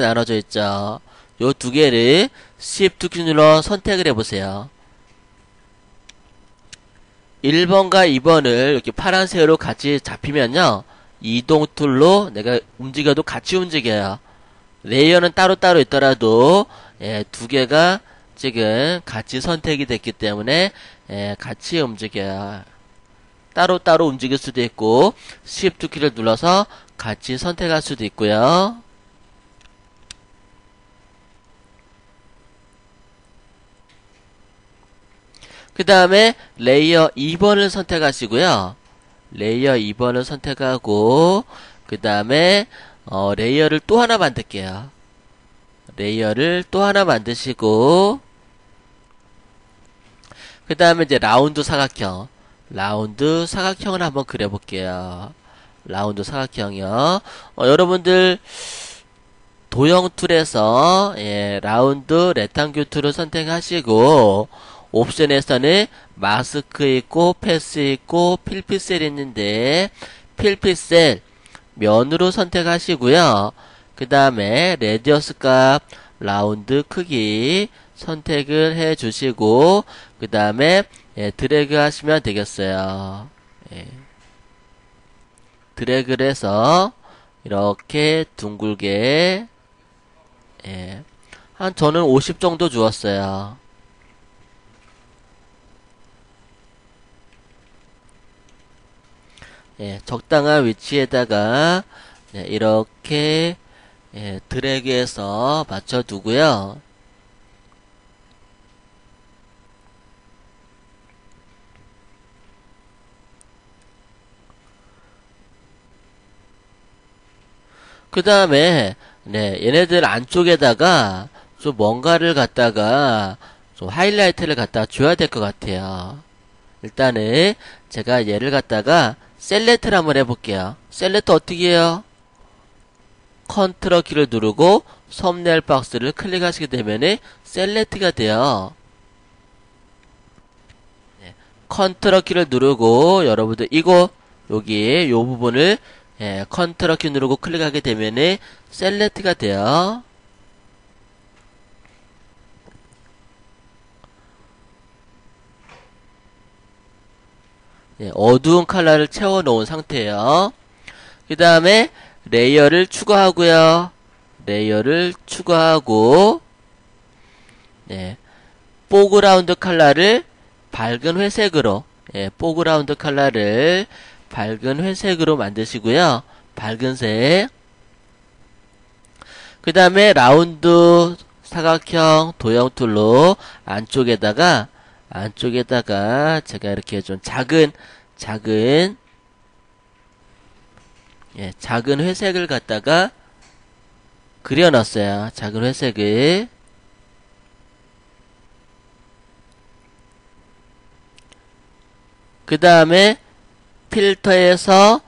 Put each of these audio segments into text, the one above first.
나눠져 있죠. 요 두 개를 Shift 키 눌러 선택을 해보세요. 1번과 2번을 이렇게 파란색으로 같이 잡히면요. 이동 툴로 내가 움직여도 같이 움직여요. 레이어는 따로따로 있더라도 예, 두 개가 지금 같이 선택이 됐기 때문에 예, 같이 움직여요. 따로따로 움직일 수도 있고 Shift 키를 눌러서 같이 선택할 수도 있고요. 그 다음에 레이어 2번을 선택하시고요. 레이어 2번을 선택하고 그 다음에 어, 레이어를 또 하나 만들게요. 레이어를 또 하나 만드시고 그 다음에 이제 라운드 사각형 라운드 사각형을 한번 그려볼게요. 라운드 사각형이요. 어, 여러분들 도형 툴에서 예, 라운드 레탕귤 툴을 선택하시고 옵션에서는 마스크 있고 패스 있고 필피셀 있는데 필피셀 면으로 선택하시고요. 그 다음에 레디어스 값 라운드 크기 선택을 해 주시고 그 다음에 예, 드래그 하시면 되겠어요. 예. 드래그를 해서 이렇게 둥글게 예. 한 저는 50 정도 주었어요. 예, 적당한 위치에다가 네, 이렇게 예, 드래그해서 맞춰두고요. 그 다음에 네, 얘네들 안쪽에다가 좀 뭔가를 갖다가 좀 하이라이트를 갖다 줘야 될 것 같아요. 일단은 제가 얘를 갖다가 셀렉트를 한번 해볼게요. 셀렉트 어떻게 해요? 컨트롤 키를 누르고 썸네일 박스를 클릭하시게 되면 셀렉트가 돼요. 네, 컨트롤 키를 누르고 여러분들 이거 여기 요 부분을 예, 컨트롤 키 누르고 클릭하게 되면 셀렉트가 돼요. 예, 어두운 컬러를 채워 놓은 상태예요. 그 다음에 레이어를 추가하고요. 레이어를 추가하고 네, 포그라운드 컬러를 밝은 회색으로 예, 포그라운드 컬러를 밝은 회색으로 만드시고요. 밝은색 그 다음에 라운드 사각형 도형 툴로 안쪽에다가 안쪽에다가 제가 이렇게 좀 작은 작은 예, 작은 회색을 갖다가 그려놨어요. 작은 회색을. 그 다음에 필터에서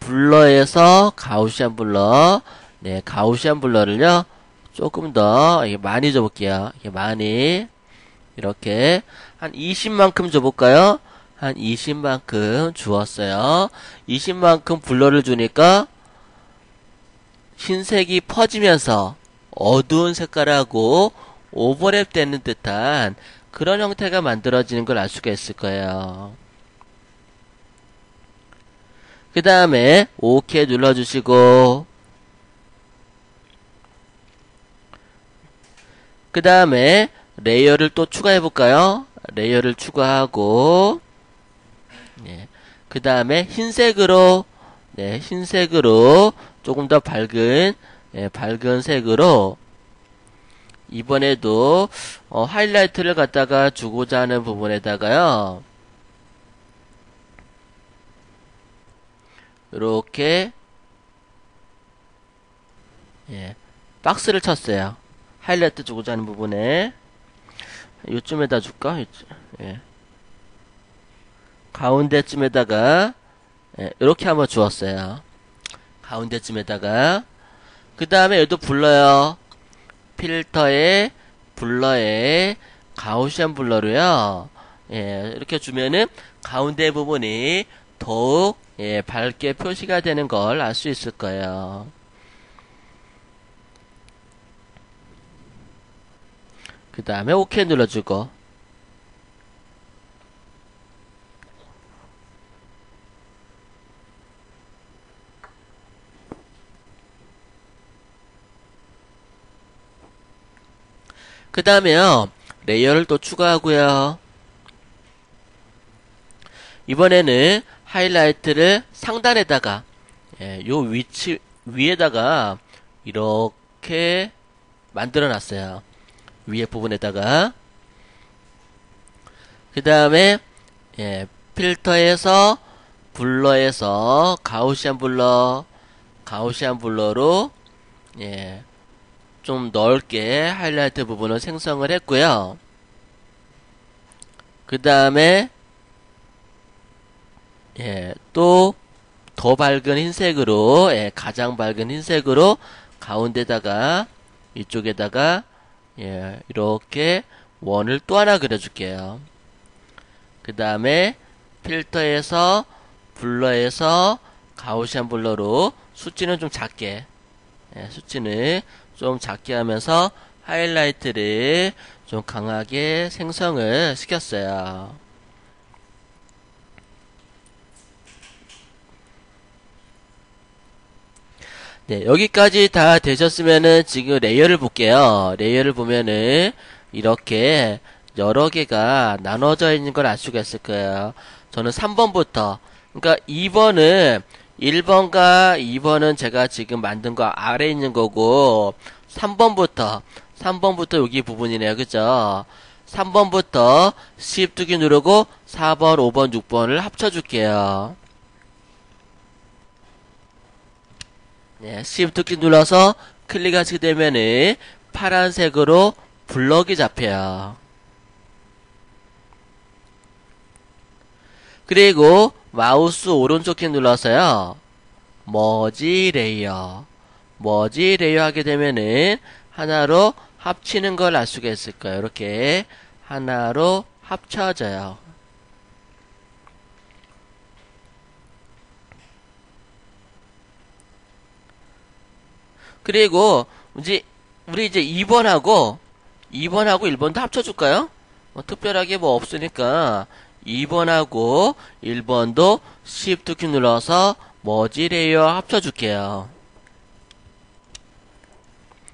블러에서 가우시안 블러. 네 가우시안 블러를요 조금 더 많이 줘볼게요. 많이 이렇게 한 20만큼 줘볼까요? 한 20만큼 주었어요. 20만큼 블러를 주니까 흰색이 퍼지면서 어두운 색깔하고 오버랩 되는 듯한 그런 형태가 만들어지는 걸 알 수가 있을 거예요. 그 다음에 OK 눌러주시고 그 다음에 레이어를 또 추가해 볼까요? 레이어를 추가하고 네. 그 다음에 흰색으로 네, 흰색으로 조금 더 밝은 네, 밝은 색으로 이번에도 어, 하이라이트를 갖다가 주고자 하는 부분에다가요 이렇게 예, 박스를 쳤어요 하이라이트 주고자 하는 부분에 요쯤에다 줄까? 예. 가운데쯤에다가 예, 이렇게 한번 주었어요. 가운데쯤에다가 그 다음에 얘도 불러요. 필터에 블러에 가우시안 블러로요. 예, 이렇게 주면은 가운데 부분이 더욱 예, 밝게 표시가 되는 걸 알 수 있을 거예요. 그 다음에 OK 눌러주고 그 다음에요. 레이어를 또 추가하고요. 이번에는 하이라이트를 상단에다가 예, 요 위치 위에다가 이렇게 만들어 놨어요. 위에 부분에다가 그 다음에 예, 필터에서 블러에서 가우시안 블러 가우시안 블러로 예, 좀 넓게 하이라이트 부분을 생성을 했고요. 그 다음에 예, 또 더 밝은 흰색으로 예, 가장 밝은 흰색으로 가운데다가 이쪽에다가 예, 이렇게 원을 또 하나 그려줄게요. 그 다음에 필터에서 블러에서 가우시안 블러로 수치는 좀 작게 예, 수치는 좀 작게 하면서 하이라이트를 좀 강하게 생성을 시켰어요. 네, 여기까지 다 되셨으면은 지금 레이어를 볼게요. 레이어를 보면은 이렇게 여러 개가 나눠져 있는 걸 알 수가 있을 거예요. 저는 3번부터, 그러니까 2번은 1번과 2번은 제가 지금 만든 거 아래 있는 거고, 3번부터, 3번부터 여기 부분이네요. 그죠? 3번부터 Shift 키 누르고 4번, 5번, 6번을 합쳐 줄게요. 네, Shift 키 눌러서 클릭하시게 되면은 파란색으로 블럭이 잡혀요. 그리고 마우스 오른쪽 키 눌러서요. 머지 레이어. 머지 레이어 하게 되면은 하나로 합치는 걸 알 수가 있을 거예요. 이렇게 하나로 합쳐져요. 그리고 이제 우리 이제 2번하고 2번하고 1번도 합쳐줄까요? 뭐 특별하게 뭐 없으니까 2번하고 1번도 Shift 키 눌러서 머지 레이어 합쳐줄게요.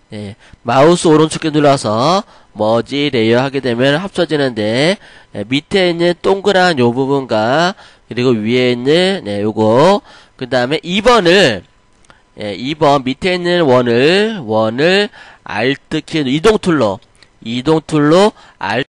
네, 마우스 오른쪽 키 눌러서 머지 레이어 하게 되면 합쳐지는데 네, 밑에 있는 동그란 요 부분과 그리고 위에 있는 네, 요거 그 다음에 2번을 예, 2번 밑에 있는 원을 원을 Alt 키 이동 툴로 이동 툴로 Alt